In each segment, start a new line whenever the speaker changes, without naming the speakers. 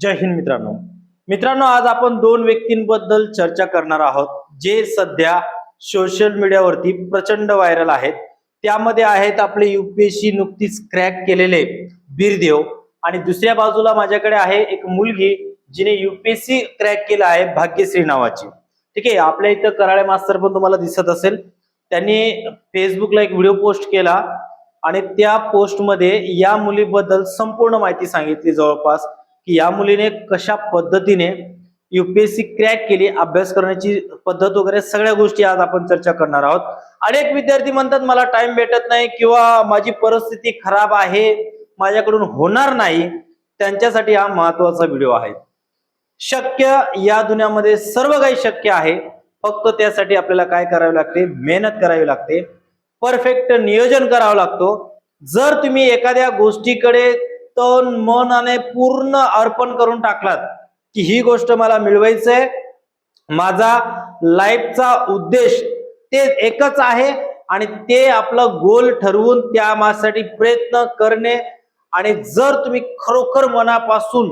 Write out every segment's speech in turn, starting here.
जय हिंद मित्रांनो. मित्रांनो आज आपण दोन व्यक्तींबद्दल चर्चा करणार आहोत जे सध्या सोशल मीडियावरती प्रचंड व्हायरल आहेत. त्यामध्ये आहेत आपले युपीएससी नुकतीच क्रॅक केलेले बीरदेव आणि दुसऱ्या बाजूला माझ्याकडे आहे एक मुलगी जिने युपीएससी क्रॅक केला आहे भाग्यश्री नावाची. ठीक आहे आपल्या इथं कराळे मास्तर पण तुम्हाला दिसत असेल. त्यांनी फेसबुकला एक व्हिडिओ पोस्ट केला आणि त्या पोस्टमध्ये या मुलीबद्दल संपूर्ण माहिती सांगितली जवळपास. की या मुलीने कशा पद्धतीने युपीएससी क्रॅक केली अभ्यास करण्याची पद्धत वगैरे सगळ्या गोष्टी आज आपण चर्चा करणार आहोत. अनेक विद्यार्थी म्हणतात मला टाइम भेटत नाही किंवा माझी परिस्थिती खराब आहे माझ्याकडून होणार नाही. त्यांच्यासाठी हा महत्त्वाचा व्हिडिओ आहे. शक्य या दुनियामध्ये सर्व काही शक्य आहे. फक्त त्यासाठी आपल्याला काय करावे लागते? मेहनत करावी लागते. परफेक्ट नियोजन करावं लागतो. जर तुम्ही एखाद्या गोष्टीकडे तन मनाने पूर्ण अर्पण करून टाकलात की ही गोष्ट मला मिळवायचंय. माझा लाईफचा उद्देश ते एकच आहे आणि ते आपलं गोल ठरवून त्या माझ्यासाठी प्रयत्न करणे. आणि जर तुम्ही खरोखर मनापासून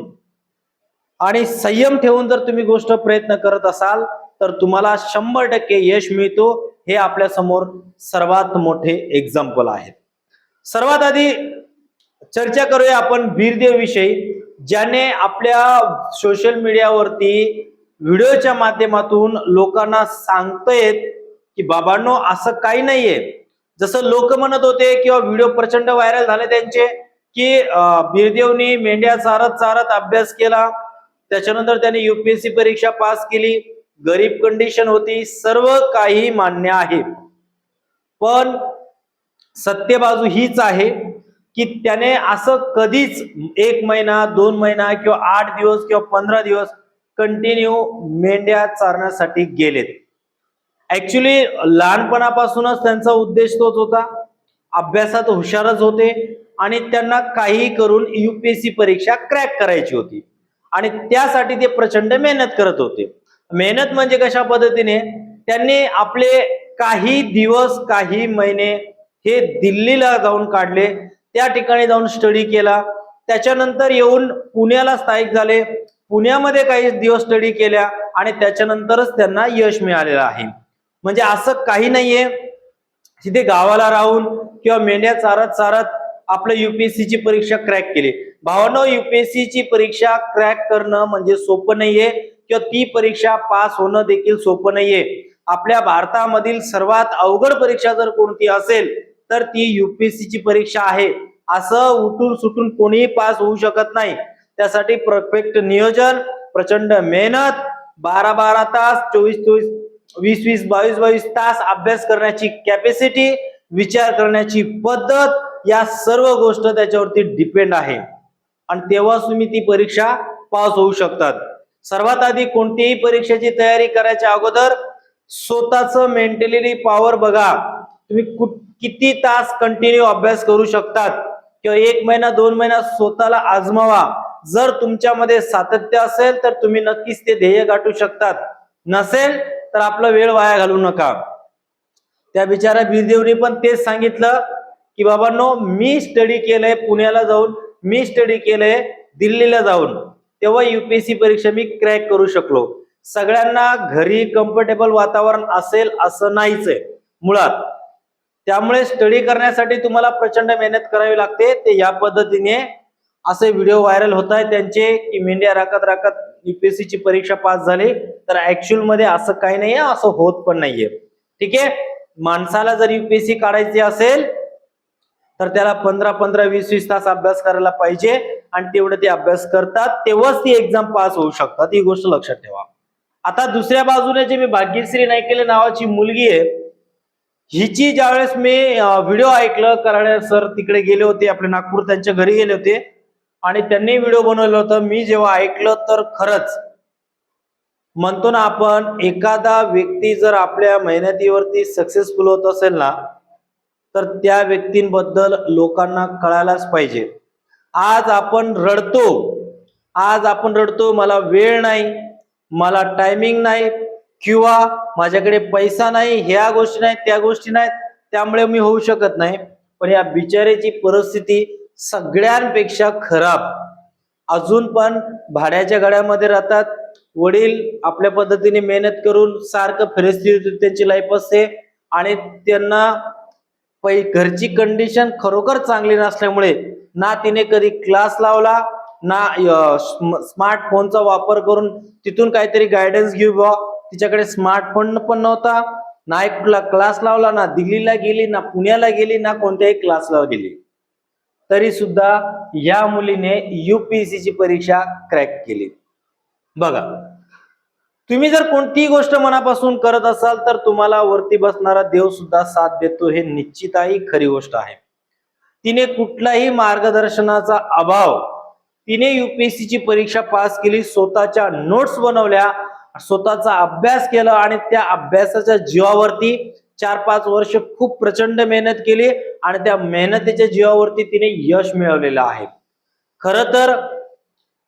आणि संयम ठेवून जर तुम्ही गोष्ट प्रयत्न करत असाल तर तुम्हाला शंभर टक्के यश मिळतो. हे आपल्यासमोर सर्वात मोठे एक्झाम्पल आहेत. सर्वात आधी चर्चा करूया आपण बीरदेव विषयी ज्याने आपल्या सोशल मीडियावरती व्हिडिओच्या माध्यमातून लोकांना सांगतायत की बाबांनो असं काही नाहीये. जसं लोक म्हणत होते किंवा व्हिडिओ प्रचंड व्हायरल झाले त्यांचे की बीरदेवनी मेंढ्या चारत चारत अभ्यास केला. त्याच्यानंतर त्यांनी युपीएससी परीक्षा पास केली. गरीब कंडिशन होती. सर्व काही मान्य आहे. पण सत्य बाजू हीच आहे. की त्याने असं कधीच एक महिना दोन महिना किंवा आठ दिवस किंवा पंधरा दिवस कंटिन्यू मेंढ्या चारण्यासाठी गेलेत. ऍक्च्युली लहानपणापासूनच त्यांचा उद्देश तोच होता. अभ्यासात हुशारच होते आणि त्यांना काही करून युपीएससी परीक्षा क्रॅक करायची होती. आणि त्यासाठी ते प्रचंड मेहनत करत होते. मेहनत म्हणजे कशा पद्धतीने? त्यांनी आपले काही दिवस काही महिने हे दिल्लीला जाऊन काढले. त्या ठिकाणी जाऊन स्टडी केला. त्याच्यानंतर येऊन पुण्याला स्थायिक झाले. पुण्यामध्ये काही दिवस स्टडी केल्या आणि त्याच्यानंतरच त्यांना यश मिळालेलं आहे. म्हणजे असं काही नाहीये. तिथे गावाला राहून किंवा मेंढ्या चारत चारत आपलं युपीएससीची परीक्षा क्रॅक केली. भावानो युपीएससीची परीक्षा क्रॅक करणं म्हणजे सोपं नाहीये किंवा ती परीक्षा पास होणं देखील सोपं नाहीये. आपल्या भारतामधील सर्वात अवघड परीक्षा जर कोणती असेल तर ती युपीएससीची परीक्षा आहे. असं उठून सुटून कोणीही पास होऊ शकत नाही. त्यासाठी परफेक्ट नियोजन प्रचंड मेहनत बारा बारा तास चोवीस चोवीस वीस वीस बावीस बावीस तास अभ्यास करण्याची कॅपॅसिटी विचार करण्याची पद्धत या सर्व गोष्ट त्याच्यावरती डिपेंड आहे. आणि तेव्हाच तुम्ही ती परीक्षा पास होऊ शकतात. सर्वात आधी कोणतीही परीक्षेची तयारी करायच्या अगोदर स्वतःच मेंटली पॉवर बघा. तुम्ही कुठ- किती तास कंटिन्यू अभ्यास करू शकतात? किंवा एक महिना दोन महिना स्वतःला आजमावा. जर तुमच्यामध्ये सातत्य असेल तर तुम्ही नक्कीच ते ध्येय गाठू शकतात. नसेल तर आपला वेळ वाया घालू नका. त्या बिचारा बीरदेवनी पण तेच सांगितलं की बाबांनो मी स्टडी केलंय पुण्याला जाऊन मी स्टडी केलंय दिल्लीला जाऊन. तेव्हा युपीएससी परीक्षा मी क्रॅक करू शकलो. सगळ्यांना घरी कम्फर्टेबल वातावरण असेल असं नाहीच आहे. मुळात त्यामुळे स्टडी करण्यासाठी तुम्हाला प्रचंड मेहनत करावी लागते. ते या पद्धतीने असे व्हिडिओ व्हायरल होत आहेत. त्यांचे की मेंढ्या राखत राखत युपीएससी ची परीक्षा पास झाली. तर ऍक्च्युअलमध्ये असं काही नाहीये असं होत पण नाहीये. ठीक आहे? माणसाला जर युपीएससी काढायची असेल तर त्याला पंधरा पंधरा वीस वीस तास अभ्यास करायला पाहिजे. आणि तेवढं ते अभ्यास करतात. तेव्हाच ती एक्झाम पास होऊ शकतात. ही गोष्ट लक्षात ठेवा. आता दुसऱ्या बाजूने जे मी भाग्यश्री नायकेले नावाची मुलगी आहे हिची ज्यावेळेस मी व्हिडिओ ऐकलं कराड सर तिकडे गेले होते आपले नागपूर त्यांच्या घरी गेले होते. आणि त्यांनी व्हिडिओ बनवलं होतं. मी जेव्हा ऐकलं तर खरंच म्हणतो ना आपण एखादा व्यक्ती जर आपल्या मेहनतीवरती सक्सेसफुल होत असेल ना तर त्या व्यक्तींबद्दल लोकांना कळायलाच पाहिजे. आज आपण रडतो. आज आपण रडतो मला वेळ नाही मला टायमिंग नाही किंवा माझ्याकडे पैसा नाही ह्या गोष्टी नाहीत त्या गोष्टी नाहीत त्यामुळे मी होऊ शकत नाही. पण या बिचाऱ्याची परिस्थिती सगळ्यांपेक्षा खराब. अजून पण भाड्याच्या गाड्यामध्ये राहतात. वडील आपल्या पद्धतीने मेहनत करून सारखं फिरस्ती त्यांची लाईफ असते. आणि त्यांना पै घरची कंडिशन खरोखर चांगली नसल्यामुळे ना तिने कधी क्लास लावला ना स्मार्टफोनचा वापर करून तिथून काहीतरी गायडन्स घेऊ बा तिच्याकडे स्मार्टफोन पण नव्हता ना एक क्लास लावला ना दिल्लीला गेली ना पुण्याला गेली ना कोणत्याही क्लासला गेली. तरी सुद्धा या मुलीने UPSC ची परीक्षा क्रॅक केली. बघा तुम्ही जर कोणतीही गोष्ट मनापासून करत असाल तर तुम्हाला वरती बसणारा देव सुद्धा साथ देतो हे निश्चितही खरी गोष्ट आहे. तिने कुठलाही मार्गदर्शनाचा अभाव तिने युपीएससीची ची परीक्षा पास केली स्वतःच्या नोट्स बनवल्या स्वतःचा अभ्यास केला आणि त्या अभ्यासाच्या जीवावरती चार पाच वर्ष खूप प्रचंड मेहनत केली आणि त्या मेहनतीच्या जीवावरती तिने यश मिळवलेलं आहे. खर तर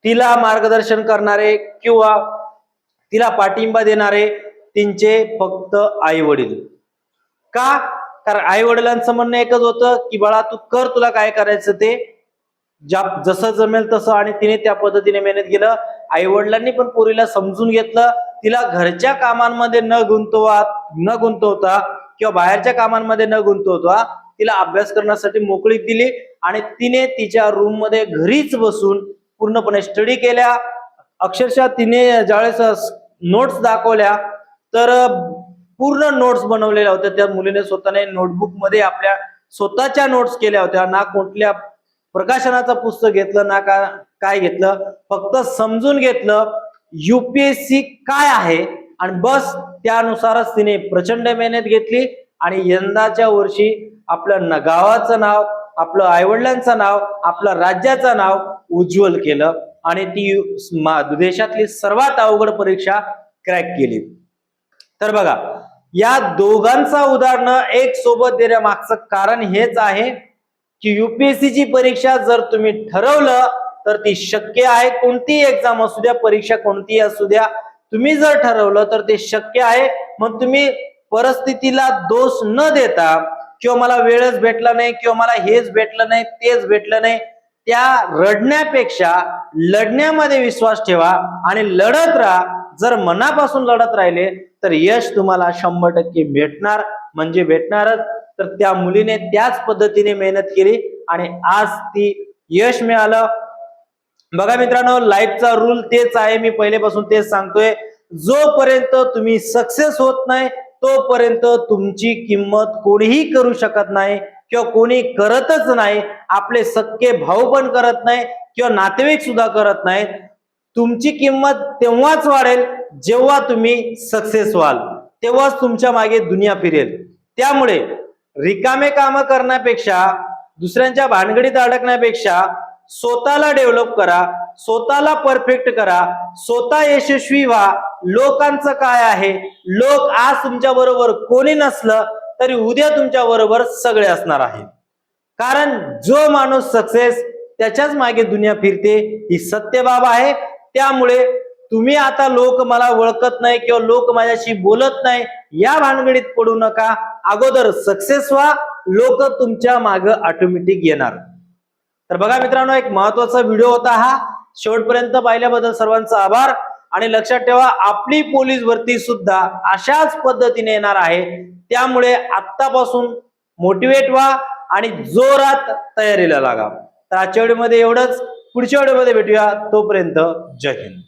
तिला मार्गदर्शन करणारे किंवा तिला पाठिंबा देणारे तिचे फक्त आई वडील का? कारण आई वडिलांचं म्हणणं एकच होतं की बाळा तू कर तुला काय करायचं ते. ज्या जसं जमेल तसं. आणि तिने त्या पद्धतीने मेहनत केलं. आई वडिलांनी पण पोरीला समजून घेतलं. तिला घरच्या कामांमध्ये न गुंतवा न गुंतवता किंवा बाहेरच्या कामांमध्ये न गुंतवता तिला अभ्यास करण्यासाठी मोकळीक दिली आणि तिने तिच्या रूममध्ये घरीच बसून पूर्णपणे स्टडी केल्या. अक्षरशः तिने ज्यावेळेस नोट्स दाखवल्या तर पूर्ण नोट्स बनवलेल्या होत्या. त्या मुलीने स्वतःने नोटबुकमध्ये आपल्या स्वतःच्या नोट्स केल्या होत्या. ना कुठल्या प्रकाशनाचं पुस्तक घेतलं ना का काय घेतलं? फक्त समजून घेतलं युपीएससी काय आहे. आणि बस त्यानुसारच तिने प्रचंड मेहनत घेतली आणि यंदाच्या वर्षी आपलं गावाचं नाव आपलं आईवडिलांचं नाव आपलं राज्याचं नाव उज्ज्वल केलं आणि ती देशातली सर्वात अवघड परीक्षा क्रॅक केली. तर बघा या दोघांचा उदाहरण एक सोबत देण्यामागचं कारण हेच आहे की युपीएससीची परीक्षा जर तुम्ही ठरवलं तर ती शक्य आहे कोणतीही एक्झाम असू द्या परीक्षा कोणतीही असू द्या तुम्ही जर ठरवलं तर ते शक्य आहे. मग तुम्ही परिस्थितीला दोष न देता किंवा मला वेळच भेटला नाही किंवा मला हेच भेटलं नाही तेच भेटलं नाही त्या रडण्यापेक्षा लढण्यामध्ये विश्वास ठेवा आणि लढत राहा. जर मनापासून लढत राहिले तर यश तुम्हाला शंभर टक्के भेटणार. म्हणजे भेटणारच. तर त्या मुलीने त्याच पद्धतीने मेहनत केली आणि आज ती यश मिळालं. बघा मित्रांनो लाईफचा रूल तेच आहे. मी पहिलेपासून तेच सांगतोय. जोपर्यंत तुम्ही सक्सेस होत नाही तोपर्यंत तुमची किंमत कोणीही करू शकत नाही किंवा कोणी करतच नाही. आपले सक्के भाऊ पण करत नाही किंवा नातेवाईक सुद्धा करत नाहीत तुमची किंमत तेव्हाच वाढेल जेव्हा तुम्ही सक्सेस व्हाल. तेव्हाच तुमच्या मागे दुनिया फिरेल. त्यामुळे रिकामे काम करण्यापेक्षा दुसऱ्यांच्या भानगडीत अडकण्यापेक्षा स्वतःला डेव्हलप करा स्वतःला परफेक्ट करा स्वतः यशस्वी व्हा. लोकांचं काय आहे? लोक आज तुमच्या बरोबर कोणी नसलं तरी उद्या तुमच्या बरोबर सगळे असणार आहे कारण जो माणूस सक्सेस त्याच्याच मागे दुनिया फिरते ही सत्य बाब आहे. त्यामुळे तुम्ही आता लोक मला ओळखत नाही किंवा लोक माझ्याशी बोलत नाही या भानगडीत पडू नका. अगोदर सक्सेस व्हा लोक तुमच्या माग ऑटोमॅटिक येणार. तर बघा मित्रांनो एक महत्त्वाचा व्हिडिओ होता हा. शेवटपर्यंत पाहिल्याबद्दल सर्वांचा आभार. आणि लक्षात ठेवा आपली पोलीस भरती सुद्धा अशाच पद्धतीने येणार आहे. त्यामुळे आत्तापासून मोटिवेट व्हा आणि जोरात तयारीला लागा. तर आजच्या व्हिडिओमध्ये एवढंच. पुढच्या व्हिडिओमध्ये भेटूया. तोपर्यंत जय हिंद.